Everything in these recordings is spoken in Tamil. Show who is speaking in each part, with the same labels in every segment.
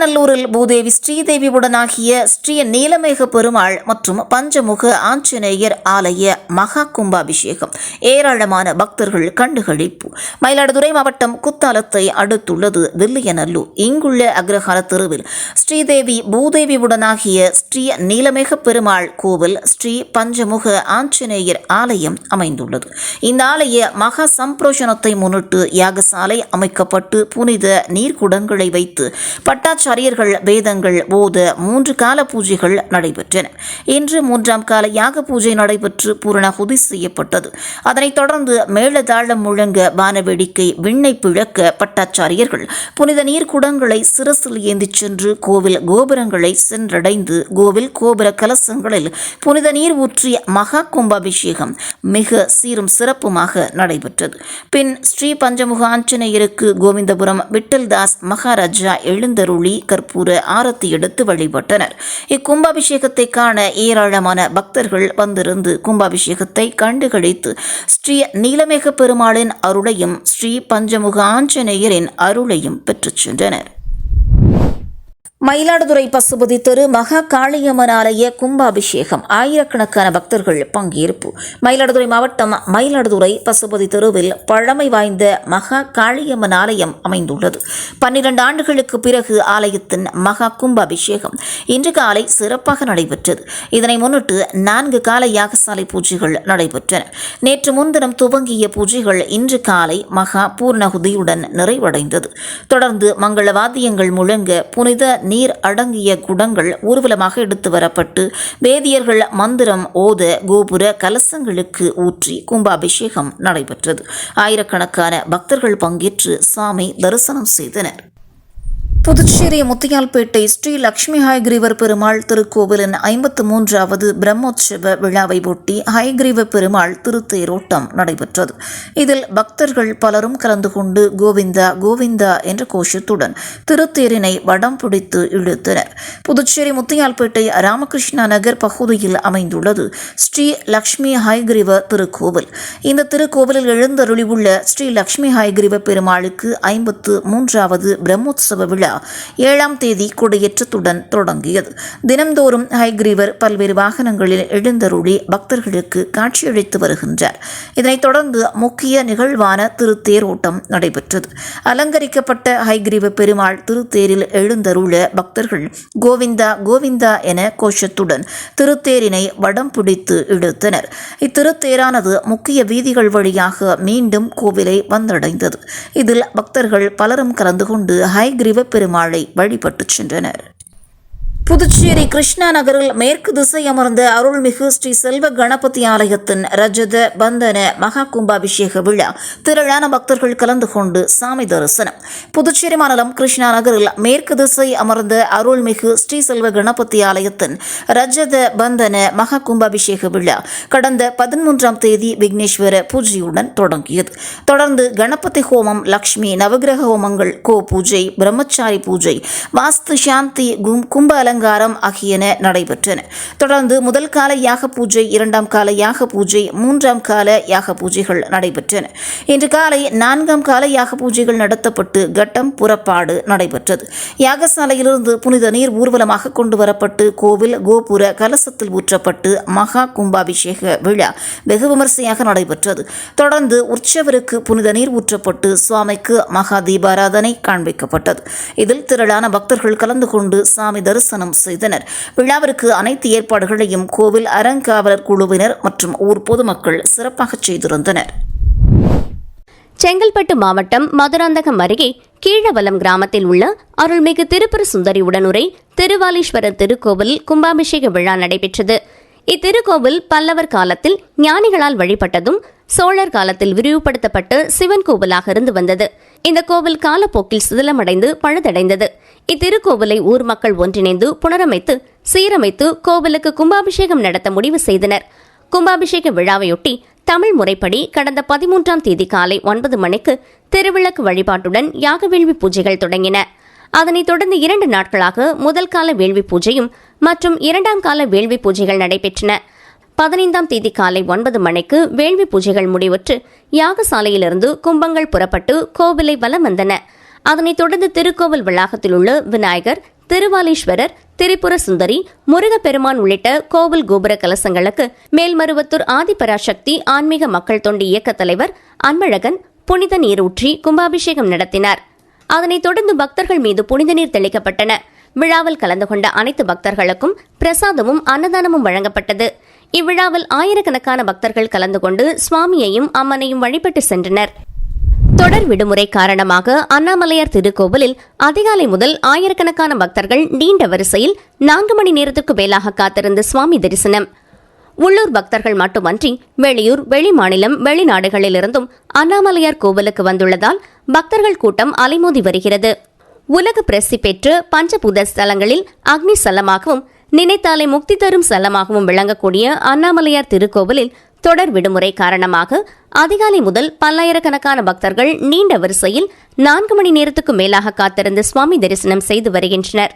Speaker 1: வில்லியநல்லூரில் பூதேவி ஸ்ரீதேவியுடனாகிய ஸ்ரீ நீலமேக பெருமாள் மற்றும் பஞ்சமுக ஆஞ்சநேயர் ஆலய மகா கும்பாபிஷேகம். ஏராளமான பக்தர்கள் கண்டுகளிப்பு. மயிலாடுதுறை மாவட்டம் குத்தாலத்தை அடுத்துள்ளது வில்லியநல்லூர் இங்குள்ள அக்ரஹார தெருவில் ஸ்ரீதேவி பூதேவியுடனாகிய ஸ்ரீ நீலமேக பெருமாள் கோவில் ஸ்ரீ பஞ்சமுக ஆஞ்சநேயர் ஆலயம் அமைந்துள்ளது. இந்த ஆலய மகா சம்பிரோஷனத்தை முன்னிட்டு யாகசாலை அமைக்கப்பட்டு புனித நீர்க்குடங்களை வைத்து ஆச்சாரியர்கள் வேதங்கள் போத மூன்று கால பூஜைகள் நடைபெற்றன. இன்று மூன்றாம் கால யாக பூஜை நடைபெற்று பூரணகுதி செய்யப்பட்டது. அதனைத் தொடர்ந்து மேளதாளம் முழங்க வானவேடிக்கை விண்ணை பிழக்க பட்டாச்சாரியர்கள் புனித நீர் குடங்களை சிரசில் ஏந்திச் சென்று கோவில் கோபுரங்களை சென்றடைந்து கோவில் கோபுர கலசங்களில் புனித நீர் ஊற்றிய மகா கும்பாபிஷேகம் மிக சீரும் சிறப்புமாக நடைபெற்றது. பின் ஸ்ரீ பஞ்சமுக ஆஞ்சநேயருக்கு கோவிந்தபுரம் விட்டல்தாஸ் மகாராஜா எழுந்தருளி கற்பூர ஆரத்தி எடுத்து வழிபட்டனர். இக்கும்பாபிஷேகத்தை காண ஏராளமான பக்தர்கள் வந்திருந்து கும்பாபிஷேகத்தை கண்டுகளித்து ஸ்ரீ நீலமேக பெருமாளின் அருளையும் ஸ்ரீ பஞ்சமுக ஆஞ்சநேயரின் அருளையும் பெற்றுச் சென்றனர். மயிலாடுதுறை பசுபதி தெரு மகா காளியம்மன் ஆலய கும்பாபிஷேகம். ஆயிரக்கணக்கான பக்தர்கள் பங்கேற்பு. மயிலாடுதுறை மாவட்டம் மயிலாடுதுறை பசுபதி தெருவில் பழமை வாய்ந்த மகா காளியம்மன் ஆலயம் அமைந்துள்ளது. பன்னிரண்டு ஆண்டுகளுக்கு பிறகு ஆலயத்தின் மகா கும்பாபிஷேகம் இன்று காலை சிறப்பாக நடைபெற்றது. இதனை முன்னிட்டு நான்கு கால யாகசாலை பூஜைகள் நடைபெற்றன. நேற்று முன்தினம் துவங்கிய பூஜைகள் இன்று காலை மகா பூர்ணகுதியுடன் நிறைவடைந்தது. தொடர்ந்து மங்கள வாத்தியங்கள் முழங்க புனித நீர் அடங்கிய குடங்கள் ஊர்வலமாக எடுத்து வரப்பட்டு வேதியர்கள் மந்திரம் ஓத கோபுர கலசங்களுக்கு ஊற்றி கும்பாபிஷேகம் நடைபெற்றது. ஆயிரக்கணக்கான பக்தர்கள் பங்கேற்று சாமி தரிசனம் செய்தனர். புதுச்சேரி முத்தியால்பேட்டை ஸ்ரீ லக்ஷ்மி ஹயக்ரீவர் பெருமாள் திருக்கோவிலின் ஐம்பத்து மூன்றாவது பிரம்மோற்சவ விழாவை ஒட்டி ஹயக்ரீவ பெருமாள் திருத்தேரோட்டம் நடைபெற்றது. இதில் பக்தர்கள் பலரும் கலந்து கொண்டு கோவிந்தா கோவிந்தா என்ற கோஷத்துடன் திருத்தேரினை வடம் பிடித்து இழுத்தனர். புதுச்சேரி முத்தியால்பேட்டை ராமகிருஷ்ணா நகர் பகுதியில் அமைந்துள்ளது ஸ்ரீ லக்ஷ்மி ஹயக்ரீவ திருக்கோவில். இந்த திருக்கோவிலில் எழுந்தருளியுள்ள ஸ்ரீ லக்ஷ்மி ஹயக்ரீவ பெருமாளுக்கு ஐம்பத்து மூன்றாவது பிரம்மோற்சவ விழா ஏழாம் தேதி கொடியேற்றத்துடன் தொடங்கியது. தினம்தோறும் ஹைகிரீவர் பல்வேறு வாகனங்களில் எழுந்தருளி பக்தர்களுக்கு காட்சியளித்து வருகின்றார். இதனைத் தொடர்ந்து முக்கிய நிகழ்வான திருத்தேரோட்டம் நடைபெற்றது. அலங்கரிக்கப்பட்ட ஹைகிரீவ பெருமாள் திருத்தேரில் எழுந்தருள பக்தர்கள் கோவிந்தா கோவிந்தா என கோஷத்துடன் திருத்தேரினை வடம் பிடித்து இழுத்தனர். இத்திருத்தேரானது முக்கிய வீதிகள் வழியாக மீண்டும் கோவிலை வந்தடைந்தது. இதில் பக்தர்கள் பலரும் கலந்து கொண்டு ஹைகிரீவ பெருமாளை வழிபட்டுச் சென்றனர். புதுச்சேரி கிருஷ்ணா நகரில் மேற்கு திசை அமர்ந்த அருள்மிகு ஸ்ரீ செல்வ கணபதி ஆலயத்தின் ரஜத பந்தன மகா கும்பாபிஷேக விழா திரளான பக்தர்கள் கலந்து கொண்டு சாமி தரிசனம். புதுச்சேரி மாநிலம் கிருஷ்ணா நகரில் மேற்கு திசை அமர்ந்த அருள்மிகு ஸ்ரீ செல்வ கணபதி ஆலயத்தின் ரஜத பந்தன மகா கும்பாபிஷேக விழா கடந்த பதிமூன்றாம் தேதி விக்னேஸ்வர பூஜையுடன் தொடங்கியது. தொடர்ந்து கணபதி ஹோமம் லக்ஷ்மி நவகிரக ஹோமங்கள் கோ பூஜை பிரம்மச்சாரி பூஜை வாஸ்து சாந்தி கும் கும்ப அலங்காரம் ஆகியன நடைபெற்றன. தொடர்ந்து முதல் கால யாக பூஜை இரண்டாம் கால யாக பூஜை மூன்றாம் கால யாக பூஜைகள் நடைபெற்றன. இன்று காலை நான்காம் கால யாக பூஜைகள் நடத்தப்பட்டு கட்டம் புறப்பாடு நடைபெற்றது. யாகசாலையிலிருந்து புனித நீர் ஊர்வலமாக கொண்டு வரப்பட்டு கோவில் கோபுர கலசத்தில் ஊற்றப்பட்டு மகா கும்பாபிஷேக விழா வெகு விமரிசையாக நடைபெற்றது. தொடர்ந்து உற்சவருக்கு புனித நீர் ஊற்றப்பட்டு சுவாமிக்கு மகா தீபாராதனை காண்பிக்கப்பட்டது. இதில் திரளான பக்தர்கள் கலந்து கொண்டு சாமி தரிசனம் செய்தனர். விழாவிற்கு அனைத்து ஏற்பாடுகளையும் கோவில் அறங்காவலர் குழுவினர் மற்றும் ஊர் பொதுமக்கள் சிறப்பாக செய்திருந்தனர்.
Speaker 2: செங்கல்பட்டு மாவட்டம் மதுராந்தகம் அருகே கீழவலம் கிராமத்தில் உள்ள அருள்மிகு திருப்பர சுந்தரி உடனுரை திருவாலீஸ்வரர் திருக்கோவிலில் கும்பாபிஷேக விழா நடைபெற்றது. இத்திருக்கோவில் பல்லவர் காலத்தில் ஞானிகளால் வழிபட்டதும் சோழர் காலத்தில் விரிவுபடுத்தப்பட்டு சிவன் கோவிலாக இருந்து வந்தது. இந்த கோவில் காலப்போக்கில் சிதிலமடைந்து பழுதடைந்தது. இத்திருக்கோவிலை ஊர் மக்கள் ஒன்றிணைந்து புனரமைத்து சீரமைத்து கோவிலுக்கு கும்பாபிஷேகம் நடத்த முடிவு செய்தனர். கும்பாபிஷேக விழாவையொட்டி தமிழ் முறைப்படி கடந்த பதிமூன்றாம் தேதி காலை ஒன்பது மணிக்கு திருவிளக்கு வழிபாட்டுடன் யாகவேள்வி பூஜைகள் தொடங்கின. அதனைத் தொடர்ந்து இரண்டு நாட்களாக முதல் கால வேள்வி பூஜையும் மற்றும் இரண்டாம் கால வேள்வி பூஜைகள் நடைபெற்றன. பதினைந்தாம் தேதி காலை ஒன்பது மணிக்கு வேள்வி பூஜைகள் முடிவுற்று யாகசாலையிலிருந்து கும்பங்கள் புறப்பட்டு கோவிலை வலம் வந்தன. அதனைத் தொடர்ந்து திருக்கோவில் வளாகத்தில் உள்ள விநாயகர் திருவாலீஸ்வரர் திரிபுர சுந்தரி முருகப்பெருமான் உள்ளிட்ட கோவில் கோபுர கலசங்களுக்கு மேல்மருவத்தூர் ஆதிபராசக்தி ஆன்மீக மக்கள் தொண்டு இயக்க தலைவர் அன்பழகன் புனித நீரூற்றி கும்பாபிஷேகம் நடத்தினார். அதனைத் தொடர்ந்து பக்தர்கள் மீது புனித நீர் தெளிக்கப்பட்டன. விழாவில் கலந்து கொண்ட அனைத்து பக்தர்களுக்கும் பிரசாதமும் அன்னதானமும் வழங்கப்பட்டது. இவ்விழாவில் ஆயிரக்கணக்கான பக்தர்கள் கலந்து கொண்டு சுவாமியையும் அம்மனையும் வழிபட்டு சென்றனர். தொடர் விடுமுறை காரணமாக அண்ணாமலையார் திருக்கோவிலில் அதிகாலை முதல் ஆயிரக்கணக்கான பக்தர்கள் நீண்ட வரிசையில் நான்கு மணி நேரத்திற்கு மேலாக காத்திருந்த சுவாமி தரிசனம். உள்ளூர் பக்தர்கள் மட்டுமன்றி வெளியூர் வெளிமாநிலம் வெளிநாடுகளிலிருந்தும் அண்ணாமலையார் கோவிலுக்கு வந்துள்ளதால் பக்தர்கள் கூட்டம் அலைமோதி வருகிறது. உலக பிரசி பெற்ற பஞ்சபூத ஸ்தலங்களில் அக்னி ஸ்தலமாகவும் நினைத்தாலே முக்தி தரும் ஸ்தலமாகவும் விளங்கக்கூடிய அண்ணாமலையார் திருக்கோவிலில் தொடர் விடுமுறை காரணமாக அதிகாலை முதல் பல்லாயிரக்கணக்கான பக்தர்கள் நீண்ட வரிசையில் நான்கு மணி நேரத்துக்கு மேலாக காத்திருந்து சுவாமி தரிசனம் செய்து வருகின்றனர்.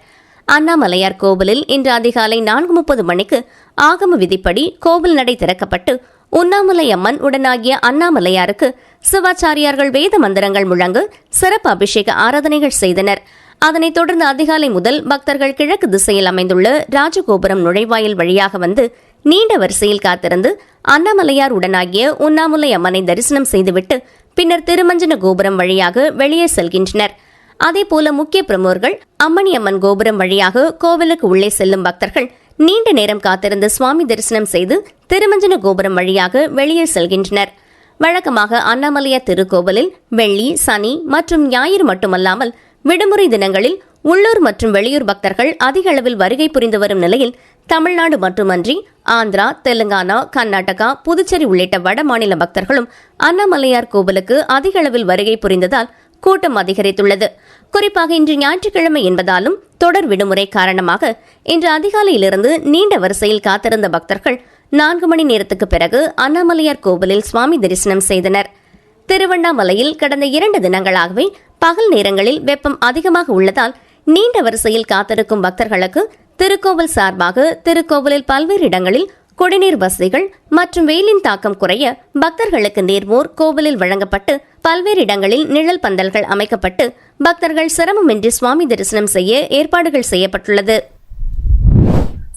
Speaker 2: அண்ணாமலையார் கோவிலில் இன்று அதிகாலை நான்கு முப்பது மணிக்கு ஆகம விதிப்படி கோவில் நடை திறக்கப்பட்டு உண்ணாமலை அம்மன் உடனாகிய அண்ணாமலையாருக்கு சிவாச்சாரியார்கள் வேத மந்திரங்கள் முழங்க சிறப்பு அபிஷேக ஆராதனைகள் செய்தனர். அதனைத் தொடர்ந்து அதிகாலை முதல் பக்தர்கள் கிழக்கு திசையில் அமைந்துள்ள ராஜகோபுரம் நுழைவாயில் வழியாக வந்து நீண்ட வரிசையில் காத்திருந்து அண்ணாமலையார் உடனாகிய உண்ணாமுலை அம்மனை தரிசனம் செய்துவிட்டு பின்னர் திருமஞ்சன கோபுரம் வழியாக வெளியே செல்கின்றனர். அதேபோல முக்கிய பிரமுகர்கள் அம்மணி அம்மன் கோபுரம் வழியாக கோவிலுக்கு உள்ளே செல்லும் பக்தர்கள் நீண்ட நேரம் காத்திருந்து சுவாமி தரிசனம் செய்து திருமஞ்சன கோபுரம் வழியாக வெளியே செல்கின்றனர். வழக்கமாக அண்ணாமலையார் திருக்கோவிலில் வெள்ளி சனி மற்றும் ஞாயிறு மட்டுமல்லாமல் விடுமுறை தினங்களில் உள்ளூர் மற்றும் வெளியூர் பக்தர்கள் அதிக அளவில் வருகை புரிந்து வரும் நிலையில் தமிழ்நாடு மட்டுமன்றி ஆந்திரா தெலுங்கானா கர்நாடகா புதுச்சேரி உள்ளிட்ட வட மாநில பக்தர்களும் அண்ணாமலையார் கோவிலுக்கு அதிக அளவில் வருகை புரிந்ததால் கூட்டம் அதிகரித்துள்ளது. குறிப்பாக இன்று ஞாயிற்றுக்கிழமை என்பதாலும் தொடர் விடுமுறை காரணமாக இன்று அதிகாலையிலிருந்து நீண்ட வரிசையில் காத்திருந்த பக்தர்கள் நான்கு மணி நேரத்துக்கு பிறகு அண்ணாமலையார் கோவிலில் சுவாமி தரிசனம் செய்தனர். திருவண்ணாமலையில் கடந்த இரண்டு தினங்களாகவே பகல் நேரங்களில் வெப்பம் அதிகமாக உள்ளதால் நீண்ட வரிசையில் காத்திருக்கும் பக்தர்களுக்கு திருக்கோவில் சார்பாக திருக்கோவிலில் பல்வேறு இடங்களில் குடிநீர் வசதிகள் மற்றும் வெயிலின் தாக்கம் குறைய பக்தர்களுக்கு நீர்மோர் கோவிலில் வழங்கப்பட்டு பல்வேறு இடங்களில் நிழல் பந்தல்கள் அமைக்கப்பட்டு பக்தர்கள் சிரமமின்றி சுவாமி தரிசனம் செய்ய ஏற்பாடுகள் செய்யப்பட்டுள்ளது.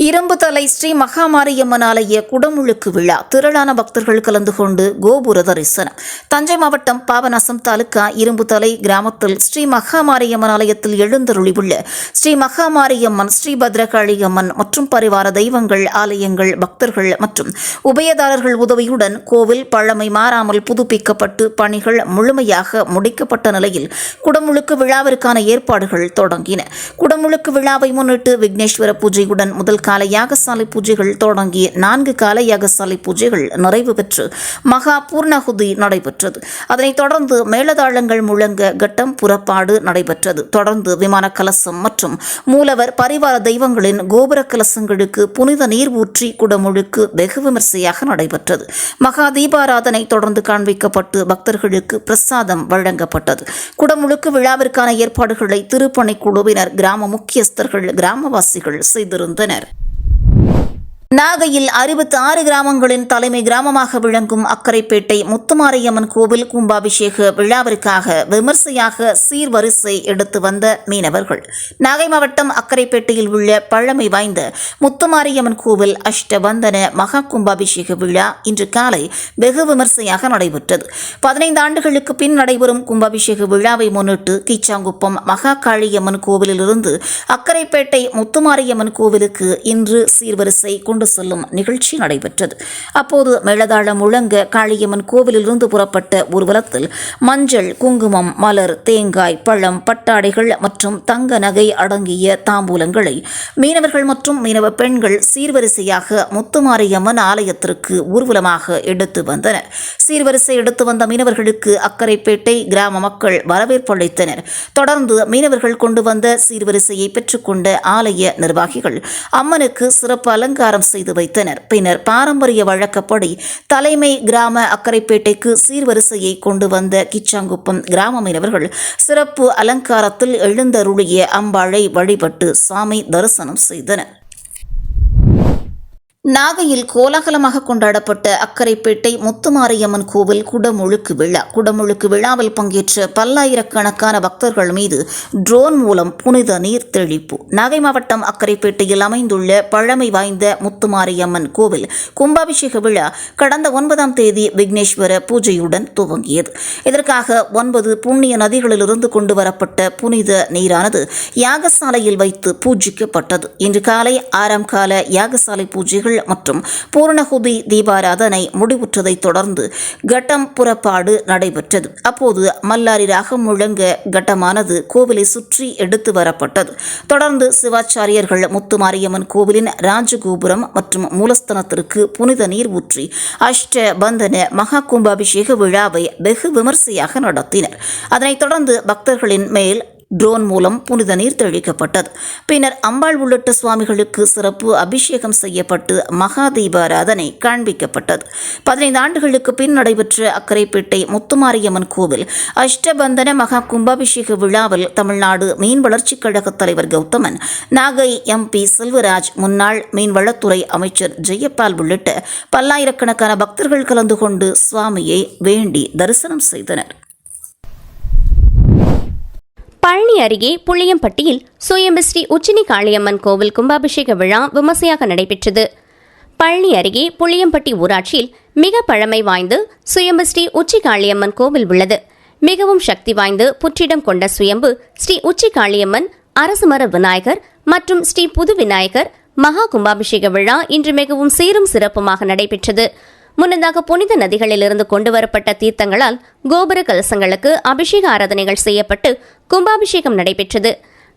Speaker 1: இரும்புத்தலை ஸ்ரீ மகாமாரியம்மன் ஆலய குடமுழுக்கு விழா. திரளான பக்தர்கள் கலந்து கொண்டு கோபுர தரிசனம். தஞ்சை மாவட்டம் பாபநாசம் தாலுகா இரும்புத்தலை கிராமத்தில் ஸ்ரீ மகாமாரியம்மன் ஆலயத்தில் எழுந்தருளியுள்ள ஸ்ரீ மகாமாரியம்மன் ஸ்ரீ பத்ரகாளியம்மன் மற்றும் பரிவார தெய்வங்கள் ஆலயங்கள் பக்தர்கள் மற்றும் உபயதாரர்கள் உதவியுடன் கோவில் பழமை மாறாமல் புதுப்பிக்கப்பட்டு பணிகள் முழுமையாக முடிக்கப்பட்ட நிலையில் குடமுழுக்கு விழாவிற்கான ஏற்பாடுகள் தொடங்கின. குடமுழுக்கு விழாவை முன்னிட்டு விக்னேஸ்வர பூஜையுடன் முதல் கால யாகசாலை பூஜைகள் தொடங்கி நான்கு கால யாகசாலை பூஜைகள் நிறைவு பெற்று மகா பூர்ணகுதி நடைபெற்றது. அதனைத் தொடர்ந்து மேளதாளங்கள் முழங்க கட்டம் புறப்பாடு நடைபெற்றது. தொடர்ந்து விமான கலசம் மற்றும் மூலவர் பரிவார தெய்வங்களின் கோபுர கலசங்களுக்கு புனித நீர் ஊற்றி குடமுழுக்கு வெகு விமர்சையாக நடைபெற்றது. மகா தீபாராதனை தொடர்ந்து காண்பிக்கப்பட்டு பக்தர்களுக்கு பிரசாதம் வழங்கப்பட்டது. குடமுழுக்கு விழாவிற்கான ஏற்பாடுகளை திருப்பணிக் குழுவினர் கிராம முக்கியஸ்தர்கள் கிராமவாசிகள் செய்திருந்தனர். நாகையில் அறுபத்தி ஆறு கிராமங்களின் தலைமை கிராமமாக விளங்கும் அக்கரைப்பேட்டை முத்துமாரியம்மன் கோவில் கும்பாபிஷேக விழாவிற்காக விமர்சையாக சீர்வரிசை எடுத்து வந்த மீனவர்கள். நாகை மாவட்டம் அக்கரைப்பேட்டையில் உள்ள பழமை வாய்ந்த முத்துமாரியம்மன் கோவில் அஷ்டபந்தன மகா கும்பாபிஷேக விழா இன்று காலை வெகு விமர்சையாக நடைபெற்றது. பதினைந்து ஆண்டுகளுக்கு பின் நடைபெறும் கும்பாபிஷேக விழாவை முன்னிட்டு கீச்சாங்குப்பம் மகா காளியம்மன் கோவிலிலிருந்து அக்கரைப்பேட்டை முத்துமாரியம்மன் கோவிலுக்கு இன்று சீர்வரிசை கொண்டு செல்லும் நிகழ்ச்சி நடைபெற்றது. அப்போது மேளதாளம் முழங்க காளியம்மன் கோவிலிலிருந்து புறப்பட்ட ஊர்வலத்தில் மஞ்சள் குங்குமம் மலர் தேங்காய் பழம் பட்டாடைகள் மற்றும் தங்க நகை அடங்கிய தாம்பூலங்களை மீனவர்கள் மற்றும் மீனவ பெண்கள் சீர்வரிசையாக முத்துமாரியம்மன் ஆலயத்திற்கு ஊர்வலமாக எடுத்து வந்தனர். சீர்வரிசை எடுத்து வந்த மீனவர்களுக்கு அக்கரைப்பேட்டை கிராம மக்கள் வரவேற்பு அளித்தனர். தொடர்ந்து மீனவர்கள் கொண்டு வந்த சீர்வரிசையை பெற்றுக்கொண்ட ஆலய நிர்வாகிகள் அம்மனுக்கு சிறப்பு அலங்காரம் செய்து வைத்தனர். பின்னர் பாரம்பரிய வழக்கப்படி தலைமை கிராம அக்கரைப்பேட்டைக்கு சீர்வரிசையை கொண்டு வந்த கிச்சாங்குப்பம் கிராம மீனவர்கள் சிறப்பு அலங்காரத்தில் எழுந்தருளிய அம்பாளை வழிபட்டு சாமி தரிசனம் செய்தனர். நாகையில் கோலாகலமாக கொண்டாடப்பட்ட அக்கரைப்பேட்டை முத்துமாரியம்மன் கோவில் குடமுழுக்கு விழா. குடமுழுக்கு விழாவில் பங்கேற்ற பல்லாயிரக்கணக்கான பக்தர்கள் மீது ட்ரோன் மூலம் புனித நீர் தெளிப்பு. நாகை மாவட்டம் அக்கரைப்பேட்டையில் அமைந்துள்ள பழமை வாய்ந்த முத்துமாரியம்மன் கோவில் கும்பாபிஷேக விழா கடந்த ஒன்பதாம் தேதி விக்னேஸ்வர பூஜையுடன் துவங்கியது. இதற்காக ஒன்பது புண்ணிய நதிகளிலிருந்து கொண்டு வரப்பட்ட புனித நீரானது யாகசாலையில் வைத்து பூஜிக்கப்பட்டது. இன்று காலை ஆறாம் கால யாகசாலை பூஜைகள் மற்றும் பூர்ணகுதி தீபாராதனை முடிவுற்றதைத் தொடர்ந்து கட்டம் புறப்பாடு நடைபெற்றது. அப்போது மல்லாரி ராகம் முழங்க கட்டமானது கோவிலை சுற்றி எடுத்து வரப்பட்டது. தொடர்ந்து சிவாச்சாரியர்கள் முத்துமாரியம்மன் கோவிலின் ராஜகோபுரம் மற்றும் மூலஸ்தனத்திற்கு புனித நீர் ஊற்றி அஷ்ட பந்தன மகா கும்பாபிஷேக விழாவை வெகு விமர்சையாக நடத்தினர். அதனைத் தொடர்ந்து பக்தர்களின் மேல் ட்ரோன் மூலம் புனித நீர் தெளிக்கப்பட்டது பின்னர் அம்பாள் உள்ளிட்ட சுவாமிகளுக்கு சிறப்பு அபிஷேகம் செய்யப்பட்டு மகா தீபாராதனை காண்பிக்கப்பட்டது. பதினைந்து ஆண்டுகளுக்கு பின் நடைபெற்ற அக்கரைப்பேட்டை முத்துமாரியம்மன் கோவில் அஷ்டபந்தன மகா கும்பாபிஷேக விழாவில் தமிழ்நாடு மீன் வளர்ச்சிக் கழக தலைவர் கௌதமன் நாகை எம்பி செல்வராஜ் முன்னாள் மீன்வளத்துறை அமைச்சர் ஜெயப்பால் உள்ளிட்ட பல்லாயிரக்கணக்கான பக்தர்கள் கலந்து கொண்டு சுவாமியை வேண்டி தரிசனம் செய்தனர்.
Speaker 2: பழனி அருகே புளியம்பட்டியில் சுயம்பஸ்ரீ உச்சினி காளியம்மன் கோவில் கும்பாபிஷேக விழா விமர்சையாக நடைபெற்றது. பழனி அருகே புளியம்பட்டி ஊராட்சியில் மிக பழமை வாய்ந்து சுயம்பஸ்ரீ உச்சி காளியம்மன் கோவில் உள்ளது. மிகவும் சக்தி வாய்ந்து புற்றிடம் கொண்ட சுயம்பு ஸ்ரீ உச்சி காளியம்மன் அரசுமர விநாயகர் மற்றும் ஸ்ரீ புது விநாயகர் மகா கும்பாபிஷேக விழா இன்று மிகவும் சீரும் சிறப்புமாக நடைபெற்றது. முன்னதாக புனித நதிகளிலிருந்து கொண்டுவரப்பட்ட தீர்த்தங்களால் கோபுர கலசங்களுக்கு அபிஷேக ஆராதனைகள் செய்யப்பட்டு கும்பாபிஷேகம் நடைபெற்றது.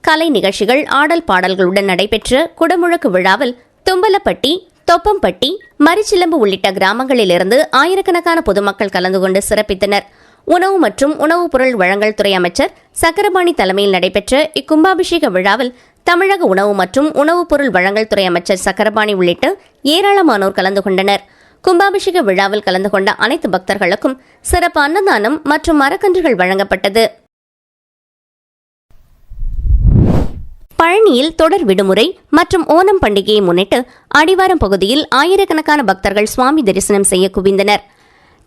Speaker 2: கலை நிகழ்ச்சிகள் ஆடல் பாடல்களுடன் நடைபெற்ற குடமுழக்கு விழாவில் தும்பலப்பட்டி தொப்பம்பட்டி மரிச்சிலம்பு உள்ளிட்ட கிராமங்களிலிருந்து ஆயிரக்கணக்கான பொதுமக்கள் கலந்து கொண்டு சிறப்பித்தனர். உணவு மற்றும் உணவுப் பொருள் வழங்கல் துறை அமைச்சர் சக்கரபாணி தலைமையில் நடைபெற்ற இக்கும்பாபிஷேக விழாவில் தமிழக உணவு மற்றும் உணவுப் பொருள் வழங்கல் துறை அமைச்சர் சக்கரபாணி உள்ளிட்ட ஏராளமானோர் கலந்து கொண்டனர். கும்பாபிஷேக விழாவில் கலந்து கொண்ட அனைத்து பக்தர்களுக்கும் சிறப்பு அன்னதானம் மற்றும் மரக்கன்றுகள் வழங்கப்பட்டது. பழனியில் தொடர் விடுமுறை மற்றும் ஓணம் பண்டிகையை முன்னிட்டு அடிவாரம் பகுதியில் ஆயிரக்கணக்கான பக்தர்கள் சுவாமி தரிசனம் செய்ய குவிந்தனர்.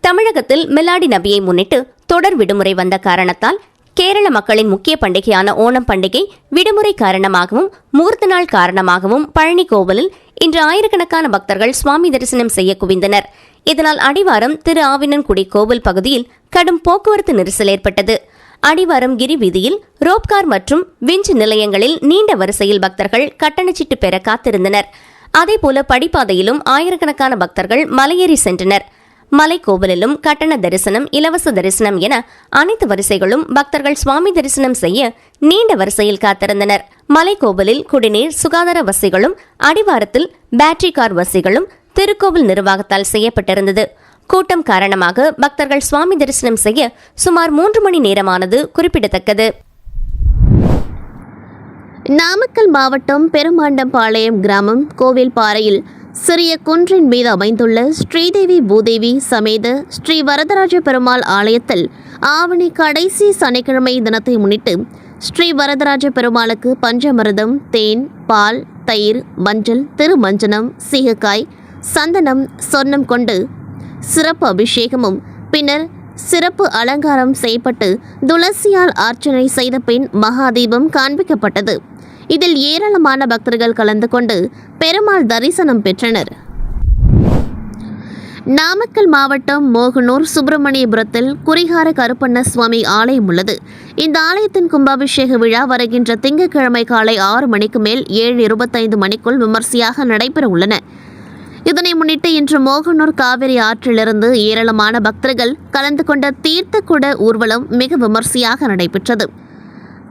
Speaker 2: தமிழகத்தில் மிலாடி நபியை முன்னிட்டு தொடர் விடுமுறை வந்த காரணத்தால் கேரள மக்களின் முக்கிய பண்டிகையான ஓணம் பண்டிகை விடுமுறை காரணமாகவும் முகூர்த்த நாள் காரணமாகவும் பழனி கோவிலில் இன்று ஆயிரக்கணக்கான பக்தர்கள் சுவாமி தரிசனம் செய்ய குவிந்தனர். இதனால் அடிவாரம் திரு ஆவினன்குடி கோவில் பகுதியில் கடும் போக்குவரத்து நெரிசல் ஏற்பட்டது. அடிவாரம் கிரி வீதியில் ரோப்கார் மற்றும் விஞ்ச் நிலையங்களில் நீண்ட வரிசையில் பக்தர்கள் கட்டணச்சீட்டு பெற காத்திருந்தனர். அதேபோல படிப்பாதையிலும் ஆயிரக்கணக்கான பக்தர்கள் மலையேறி சென்றனர். மலைக்கோவிலிலும் கட்டண தரிசனம் இலவச தரிசனம் என அனைத்து வரிசைகளும் பக்தர்கள் சுவாமி தரிசனம் செய்ய நீண்ட வரிசையில் காத்திருந்தனர். மலைக்கோவிலில் குடிநீர் சுகாதார வசதிகளும் அடிவாரத்தில் பேட்டரி கார் வசதிகளும் திருக்கோவில் நிர்வாகத்தால் செய்யப்பட்டிருந்தது. கூட்டம் காரணமாக பக்தர்கள் சுவாமி தரிசனம் செய்ய சுமார் மூன்று மணி நேரமானது குறிப்பிடத்தக்கது.
Speaker 3: நாமக்கல் மாவட்டம் பெருமாண்டம்பாளையம் கிராமம் கோவில் பாறையில் சிறிய குன்றின் மீது அமைந்துள்ள ஸ்ரீதேவி பூதேவி சமேத ஸ்ரீ வரதராஜ பெருமாள் ஆலயத்தில் ஆவணி கடைசி சனிக்கிழமை தினத்தை முன்னிட்டு ஸ்ரீ வரதராஜ பெருமாளுக்கு பஞ்சமிரதம் தேன் பால் தயிர் மஞ்சள் திருமஞ்சனம் சீகக்காய் சந்தனம் சொர்ணம் கொண்டு சிறப்பு அபிஷேகமும் பின்னர் சிறப்பு அலங்காரம் செய்யப்பட்டு துளசியால் ஆர்ச்சனை செய்த பின் மகாதீபம் காண்பிக்கப்பட்டது. இதில் ஏராளமான பக்தர்கள் கலந்து கொண்டு பெருமாள் தரிசனம் பெற்றனர். நாமக்கல் மாவட்டம் மோகனூர் சுப்பிரமணியபுரத்தில் குறிகார கருப்பண்ண சுவாமி ஆலயம் உள்ளது. இந்த ஆலயத்தின் கும்பாபிஷேக விழா வருகின்ற திங்கட்கிழமை காலை ஆறு மணிக்கு மேல் ஏழு இருபத்தைந்து மணிக்குள் விமர்சையாக நடைபெற உள்ளன. இதனை முன்னிட்டு இன்று மோகனூர் காவிரி ஆற்றிலிருந்து ஏராளமான பக்தர்கள் கலந்து கொண்ட தீர்த்தக்குட ஊர்வலம் மிக விமர்சையாக நடைபெற்றது.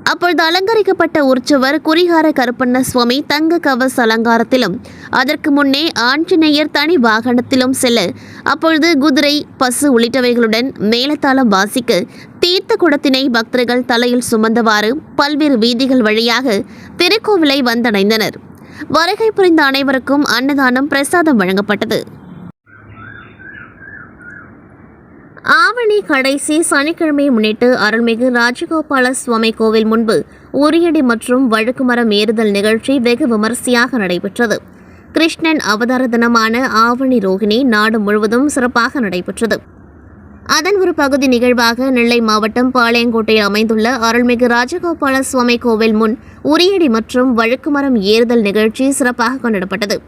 Speaker 3: அப்பொழுது அலங்கரிக்கப்பட்ட உற்சவர் குறிகார கருப்பண்ண சுவாமி தங்க கவச அலங்காரத்திலும் அதற்கு முன்னே ஆஞ்சநேயர் தனி வாகனத்திலும் செல்ல அப்பொழுது குதிரை பசு உள்ளிட்டவைகளுடன் மேலத்தாளம் வாசிக்க தீர்த்த குடத்தினை பக்தர்கள் தலையில் சுமந்தவாறு பல்வேறு வீதிகள் வழியாக திருக்கோவிலை வந்தடைந்தனர். வருகை புரிந்த அனைவருக்கும் அன்னதானம் பிரசாதம் வழங்கப்பட்டது. ஆவணி கடைசி சனிக்கிழமை முன்னிட்டு அருள்மிகு ராஜகோபால சுவாமி கோவில் முன்பு உரியடி மற்றும் வழுக்குமரம் ஏறுதல் நிகழ்ச்சி வெகு விமரிசையாக நடைபெற்றது. கிருஷ்ணன் அவதார தினமான ஆவணி ரோகிணி நாடு முழுவதும் சிறப்பாக நடைபெற்றது. அதன் ஒரு பகுதி நிகழ்வாக நெல்லை மாவட்டம் பாளையங்கோட்டையில் அமைந்துள்ள அருள்மிகு ராஜகோபால சுவாமி கோவில் முன் உரியடி மற்றும் வழுக்குமரம் ஏறுதல் நிகழ்ச்சி சிறப்பாக கொண்டாடப்பட்டது.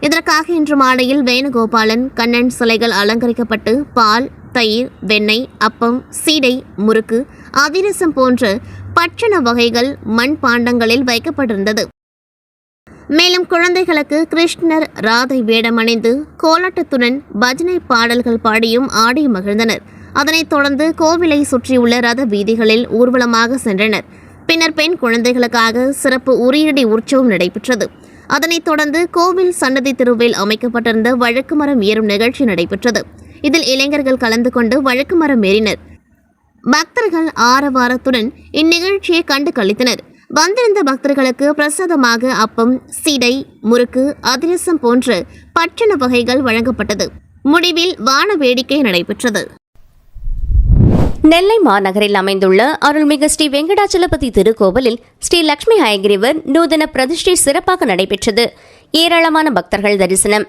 Speaker 3: இதற்காக இன்று மாலையில் வேணுகோபாலன் கண்ணன் சிலைகள் அலங்கரிக்கப்பட்டு பால் தயிர் வெண்ணெய் அப்பம் சீடை முறுக்கு அதிரசம் போன்ற பட்சண வகைகள் மண் பாண்டங்களில் வைக்கப்பட்டிருந்தது. மேலும் குழந்தைகளுக்கு கிருஷ்ணர் ராதை வேடமணிந்து கோலாட்டத்துடன் பஜனை பாடல்கள் பாடியும் ஆடி மகிழ்ந்தனர். அதனைத் தொடர்ந்து கோவிலை சுற்றியுள்ள ரத வீதிகளில் ஊர்வலமாக சென்றனர். பின்னர் பெண் குழந்தைகளுக்காக சிறப்பு உரியடி உற்சவம் நடைபெற்றது. அதனைத் தொடர்ந்து கோவில் சன்னதி திருவில் அமைக்கப்பட்டிருந்த வழக்கு மரம் ஏறும் நிகழ்ச்சி நடைபெற்றது. இதில் இளைஞர்கள் கலந்து கொண்டு வழக்கு மரம் ஏறினர். பக்தர்கள் ஆரவாரத்துடன் இந்நிகழ்ச்சியை கண்டு கழித்தனர் வந்திருந்த பக்தர்களுக்கு பிரசாதமாக அப்பம் சீடை முறுக்கு அதிரசம் போன்ற பட்சண வகைகள் வழங்கப்பட்டது. முடிவில் வான வேடிக்கை நடைபெற்றது.
Speaker 2: நெல்லை மாநகரில் அமைந்துள்ள அருள்மிகு ஸ்ரீ வெங்கடாச்சலபதி திருக்கோவிலில் ஸ்ரீ லட்சுமி ஹயகிரிவர் நூதன பிரதிஷ்டை சிறப்பாக நடைபெற்றது. ஏராளமான பக்தர்கள் தரிசனம்.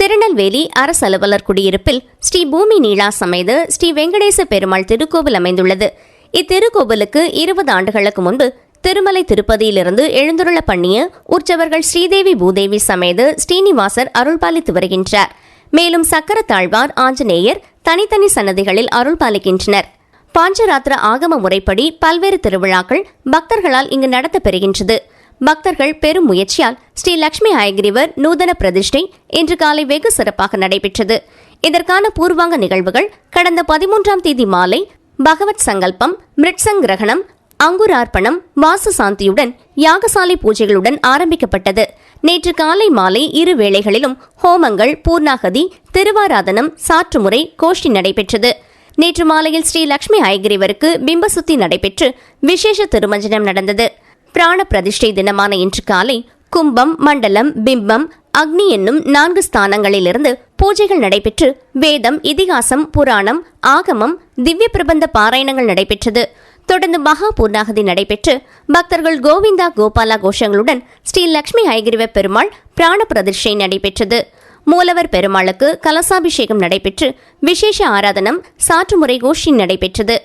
Speaker 2: திருநெல்வேலி அரசு அலுவலர் குடியிருப்பில் ஸ்ரீ பூமி நீலா சமேத ஸ்ரீ வெங்கடேச பெருமாள் திருக்கோவில் அமைந்துள்ளது. இத்திருக்கோவிலுக்கு இருபது ஆண்டுகளுக்கு முன்பு திருமலை திருப்பதியிலிருந்து எழுந்துருள பண்ணிய உற்சவர்கள் ஸ்ரீதேவி பூதேவி சமேத ஸ்ரீனிவாசர் அருள்பாலித்து வருகின்றார். மேலும் சக்கர தாழ்வார் ஆஞ்சநேயர் தனித்தனி சன்னதிகளில் அருள்பாலிக்கின்றனர். பாஞ்சராத்திர ஆகம முறைப்படி பல்வேறு திருவிழாக்கள் பக்தர்களால் இங்கு நடத்தப்பெறுகின்றது பக்தர்கள் பெரும் முயற்சியால் ஸ்ரீ லட்சுமி ஹயகிரிவர் நூதன பிரதிஷ்டை இன்று காலை வெகு சிறப்பாக நடைபெற்றது. இதற்கான பூர்வாங்க நிகழ்வுகள் கடந்த பதிமூன்றாம் தேதி மாலை பகவத் சங்கல்பம் மிருட்சங் கிரகணம் அங்குரார்ப்பணம் வாசு சாந்தியுடன் யாகசாலை பூஜைகளுடன் ஆரம்பிக்கப்பட்டது. நேற்று காலை மாலை இரு வேளைகளிலும் ஹோமங்கள் பூர்ணாகதி திருவாராதனம் சாற்றுமுறை கோஷ்டி நடைபெற்றது. நேற்று மாலையில் ஸ்ரீ லட்சுமி ஐகிரிவருக்கு பிம்பசுத்தி நடைபெற்று விசேஷ திருமஞ்சனம் நடந்தது. பிராண பிரதிஷ்டை தினமான இன்று காலை கும்பம் மண்டலம் பிம்பம் அக்னி என்னும் நான்கு ஸ்தானங்களிலிருந்து பூஜைகள் நடைபெற்று வேதம் இதிகாசம் புராணம் ஆகமம் திவ்ய பிரபந்த பாராயணங்கள் நடைபெற்றது. தொடர்ந்து மகா பூர்ணாகதி நடைபெற்று பக்தர்கள் கோவிந்தா கோபாலா கோஷங்களுடன் ஸ்ரீ லட்சுமி ஐகிரிவ பெருமாள் பிராண பிரதிஷ்டை நடைபெற்றது. மூலவர் பெருமாளுக்கு கலசாபிஷேகம் நடைபெற்று விசேஷ ஆராதனம் சாற்றுமுறை கோஷி நடைபெற்றது.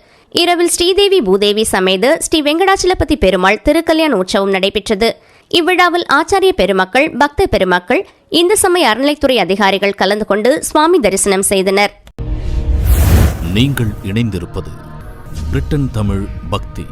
Speaker 2: இரவில் ஸ்ரீதேவி பூதேவி சமேத ஸ்ரீ வெங்கடாச்சலபதி பெருமாள் திருக்கல்யாண உற்சவம் நடைபெற்றது. இவ்விழாவில் ஆச்சாரிய பெருமக்கள் பக்த பெருமக்கள் இந்து சமய அறநிலைத்துறை அதிகாரிகள் கலந்து கொண்டு சுவாமி தரிசனம் செய்தனர்.
Speaker 4: நீங்கள் இணைந்திருப்பது பிரிட்டன் தமிழ் பக்தி.